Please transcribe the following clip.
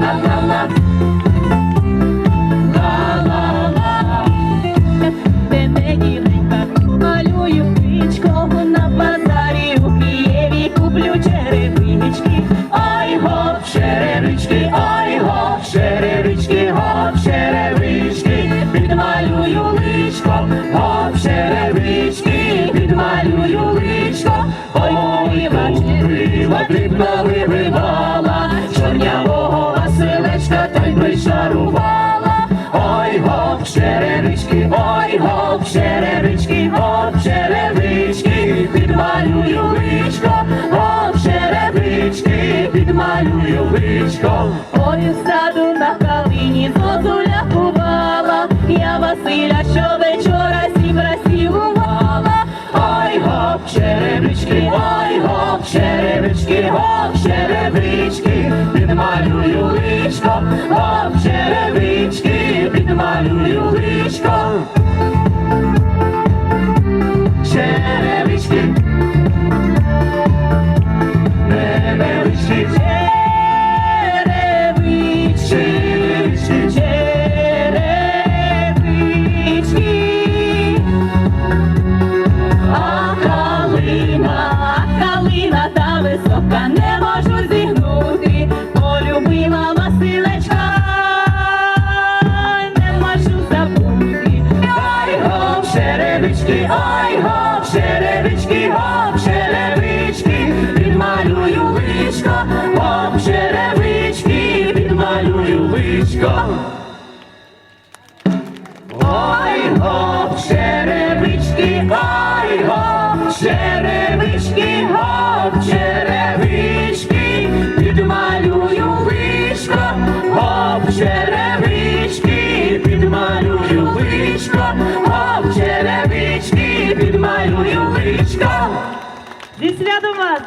На-на-на. La-la-la. Денегіренька, малюю пічкого на базарі у куплю черевички. Ай гоп, черевички, ай гоп, черевички, дрібно вибивала, чорнявого Василечка та й причарувала. Ой, гоп, черевички, ой, гоп, черевички, гоп, черевички, підмалюю личко, гоп, черевички, підмалюю личко. Ой, саду на калині зозуля бувала, я Василя щовечора ой, гоп, черевички, гоп, черевички, підмалюю личко, висока, не можу зігнути, полюбила Василечка, не можу забути. Ай гоп, черевички, ай гоп, черевички, гоп, підмалюю личко, гоп, черевички, підмалюю личко. Личко, гоп, черевички, підмалюю личко. Зі святом вас!